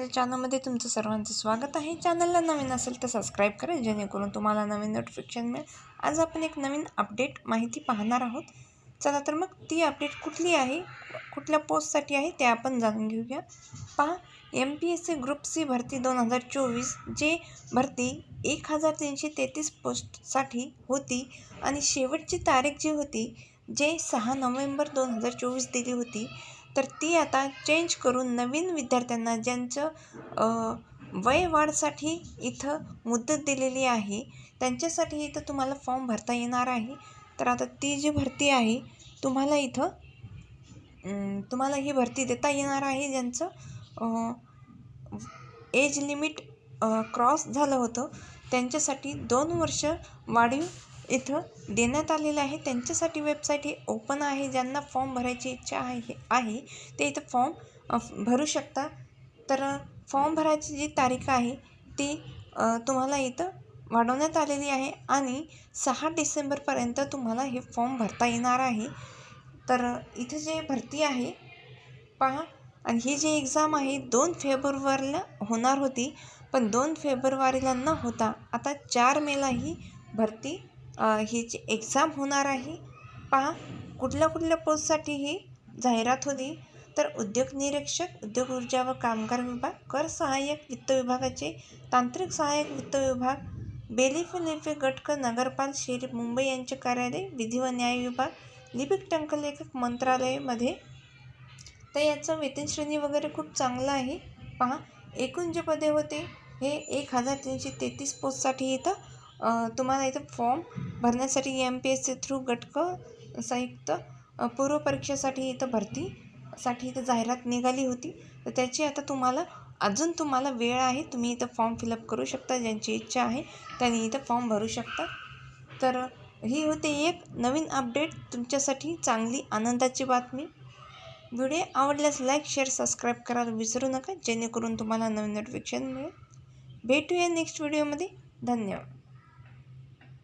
माझ्या चॅनलमध्ये तुमचं सर्वांचं स्वागत आहे. चॅनलला नवीन असेल तर सबस्क्राईब करा जेणेकरून तुम्हाला नवीन नोटिफिकेशन मिळेल. आज आपण एक नवीन अपडेट माहिती पाहणार आहोत. चला तर मग ती अपडेट कुठली आहे कुठल्या पोस्टसाठी आहे ते आपण जाणून घेऊया. पहा M P S C group C भरती दोन हजार चोवीस जे भरती एक हजार तीनशे तेहतीस पोस्टसाठी होती. आणि शेवटची तारीख जी होती जे सहा नोव्हेंबर दोन हजार चोवीस दिली होती तर ती आता चेंज करून नवीन विद्यार्थ्यांना ज्यांचं वय वाढसाठी इथं मुदत दिलेली आहे त्यांच्यासाठी इथं तुम्हाला फॉर्म भरता येणार आहे. तर आता ती जी भरती आहे तुम्हाला इथं तुम्हाला ही भरती देता येणार आहे ज्यांचं एज लिमिट क्रॉस झालं होतं त्यांच्यासाठी दोन वर्ष वाढीव इथं देण्यात आलेलं आहे. त्यांच्यासाठी वेबसाईट ही ओपन आहे. ज्यांना फॉर्म भरायची इच्छा आहे आहे ते इथं फॉर्म भरू शकता. तर फॉर्म भरायची जी तारीख आहे ती तुम्हाला इथं वाढवण्यात आलेली आहे आणि सहा डिसेंबरपर्यंत तुम्हाला हे फॉर्म भरता येणार आहे. तर इथं जे भरती आहे पहा. आणि ही जी एक्झाम आहे दोन फेब्रुवारीला होणार होती. पण दोन फेब्रुवारीला न होता आता चार मेला ही भरती ही जी एक्झाम होणार आहे पहा कुठल्या कुठल्या पोस्टसाठी ही जाहिरात होती. तर उद्योग निरीक्षक उद्योग ऊर्जा व कामगार विभाग कर सहाय्यक वित्त विभागाचे तांत्रिक सहाय्यक वित्त विभाग बेलिफ लिफे गटकर नगरपाल शेरी मुंबई यांचे कार्यालय विधी व न्याय विभाग लिपिक टंकलेखक मंत्रालयामध्ये. तर याचं वेतन श्रेणी वगैरे खूप चांगलं आहे. पहा एकूण जे पदे होते हे एक हजार तीनशे तेहतीस पोस्टसाठी इथं तुम्हाला इथं फॉर्म भरण्यासाठी M P S C through गटक संयुक्त पूर्व परीक्षेसाठी इथं भरतीसाठी इथं जाहिरात निघाली होती. तर त्याची आता तुम्हाला अजून तुम्हाला वेळ आहे. तुम्ही इथं फॉर्म फिलअप करू शकता ज्यांची इच्छा आहे त्यांनी इथं फॉर्म भरू शकता. तर ही होते एक नवीन अपडेट तुमच्यासाठी चांगली आनंदाची बातमी. व्हिडिओ आवडल्यास लाईक शेअर सबस्क्राईब करायला विसरू नका. जेणेकरून तुम्हाला नवीन नोटिफिकेशन मिळेल. भेटूया नेक्स्ट व्हिडिओमध्ये धन्यवाद.